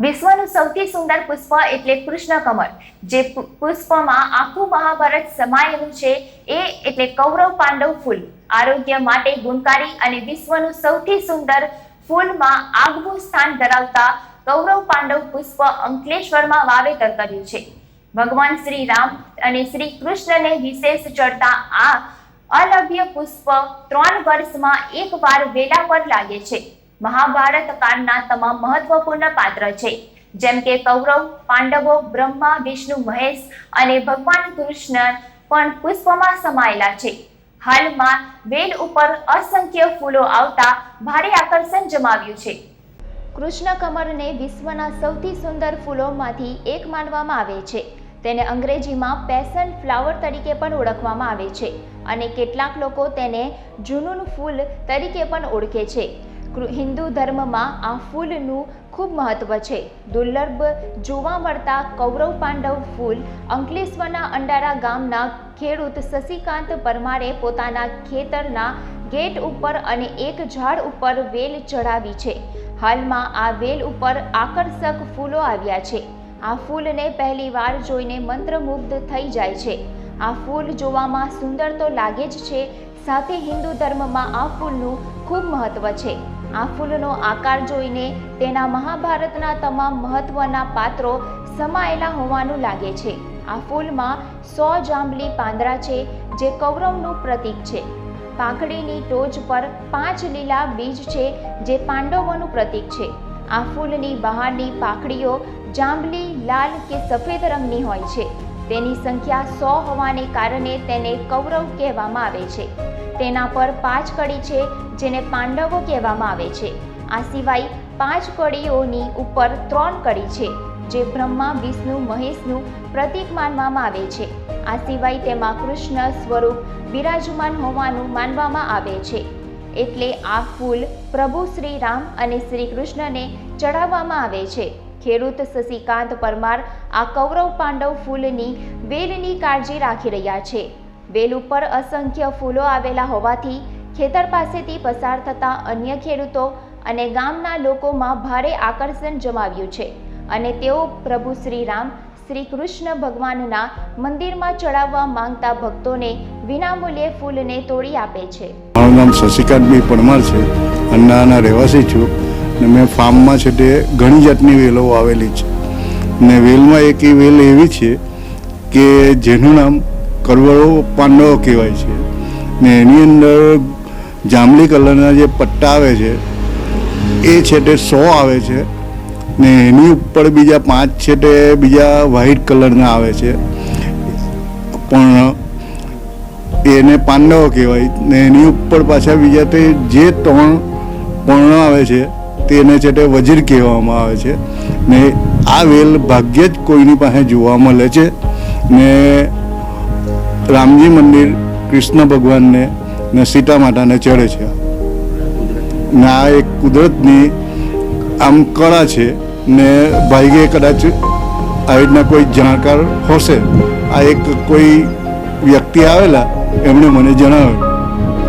વિશ્વનું સૌથી સુંદર પુષ્પ એટલે કૃષ્ણ કમળ, જે પુષ્પમાં આખું મહાભારત સમાયેલું છે. એ એટલે કૌરવ પાંડવ ફૂલ. આરોગ્ય માટે ગુણકારી અને વિશ્વનું સૌથી સુંદર ફૂલમાં આગવું સ્થાન ધરાવતા કૌરવ પાંડવ પુષ્પ અંકલેશ્વરમાં વાવેતર કર્યું છે. ભગવાન શ્રી રામ અને શ્રી કૃષ્ણને વિશેષ ચડતા આ અલભ્ય પુષ્પ ત્રણ વર્ષમાં એક વાર વેલા પર લાગે છે. મહાભારત કાળના તમામ મહત્વપૂર્ણ પાત્ર છે. જેમ કે કૌરવ, પાંડવો, બ્રહ્મા, વિષ્ણુ, મહેશ અને ભગવાન કૃષ્ણ પણ પુષ્પમાં સમાયેલા છે. હાલમાં વેલ ઉપર અસંખ્ય ફૂલો આવતા ભારે આકર્ષણ જમાવ્યું છે. કૃષ્ણ કમળને વિશ્વના સૌથી સુંદર ફૂલોમાંથી એક માનવામાં આવે છે. તેને અંગ્રેજીમાં પેશન ફ્લાવર તરીકે પણ ઓળખવામાં આવે છે અને કેટલાક લોકો તેને જુનૂન ફૂલ તરીકે પણ ઓળખે છે. હિન્દુ ધર્મમાં આ ફૂલનું ખૂબ મહત્વ છે. દુર્લભ જોવા મળતા કૌરવ પાંડવ ફૂલ અંકલેશ્વરના અંડારા ગામના ખેડૂત શશિકાંત પરમારે પોતાના ખેતરના ગેટ ઉપર અને એક ઝાડ ઉપર વેલ ચડાવી છે. હાલમાં આ વેલ ઉપર આકર્ષક ફૂલો આવ્યા છે. આ ફૂલને પહેલીવાર જોઈને મંત્રમુગ્ધ થઈ જાય છે. આ ફૂલ જોવામાં સુંદર તો લાગે જ છે, સાથે હિન્દુ ધર્મમાં આ ફૂલનું ખૂબ મહત્વ છે. આ ફૂલનો આકાર જોઈને તેના મહાભારતના તમામ મહત્વના પાત્રો સમાયેલા હોવાનું લાગે છે. આ ફૂલમાં સો જાંબલી પાંદડા છે, જે કૌરવનું પ્રતીક છે. પાંખડીની ટોચ પર પાંચ લીલા બીજ છે, જે પાંડવોનું પ્રતીક છે. આ ફૂલની બહારની પાંખડીઓ જાંબલી, લાલ કે સફેદ રંગની હોય છે. તેની સંખ્યા સો હોવાને કારણે તેને કૌરવ કહેવામાં આવે છે. તેના પર પાંચ કડી છે, જેને પાંડવો કહેવામાં આવે છે. આ સિવાય પાંચ કડીઓની ઉપર ત્રણ કડી છે, જે બ્રહ્મા, વિષ્ણુ, મહેશનું પ્રતીક માનવામાં આવે છે. આ સિવાય તેમાં કૃષ્ણ સ્વરૂપ બિરાજમાન હોવાનું માનવામાં આવે છે. એટલે આ ફૂલ પ્રભુ શ્રી રામ અને શ્રી કૃષ્ણને ચડાવવામાં આવે છે. ખેડૂત શશિકાંત પરમાર આ કૌરવ પાંડવ ફૂલની વેલની કાળજી રાખી રહ્યા છે. વેલ ઉપર અસંખ્ય ફૂલો આવેલા હોવાથી ખેતર પાસેથી પસાર થતા અન્ય ખેડૂતો અને ગામના લોકોમાં ભારે આકર્ષણ જમાવ્યું છે અને તેઓ પ્રભુ શ્રીરામ શ્રી કૃષ્ણ ભગવાનના મંદિરમાં ચડાવવા માંગતા ભક્તોને વિનામૂલ્યે ફૂલને તોડી આપે છે. મારું નામ શશિકાંતભાઈ પરમાર છે. અન્નાના રહેવાસી છું. ને મેં ફાર્મમાં છે તે ઘણી જાતની વેલો આવેલી છે. ને વેલમાં એક એ વેલ એવી છે કે જેનું નામ કરવડો પાંડવો કહેવાય છે. ને એની અંદર જાંબલી કલરના જે પટ્ટા આવે છે, એ છે તે સો આવે છે. ને એની ઉપર બીજા પાંચ છે તે બીજા વ્હાઈટ કલરના આવે છે. પણ એને પાંડવો કહેવાય. ને એની ઉપર પાછા બીજા તે જે ત્રણ, પર્ણ આવે છે તેને છે તે વજીર કહેવામાં આવે છે. ને આ વેલ ભાગ્યે જ કોઈની પાસે જોવા મળે છે. ને રામજી મંદિર કૃષ્ણ ભગવાનને ને સીતા માતાને ચડે છે. ને આ એક કુદરતની આમ કળા છે. ને ભાઈગે કદાચ આવી રીતના કોઈ જાણકાર હશે. આ એક કોઈ વ્યક્તિ આવેલા, એમણે મને જણાવ્યું.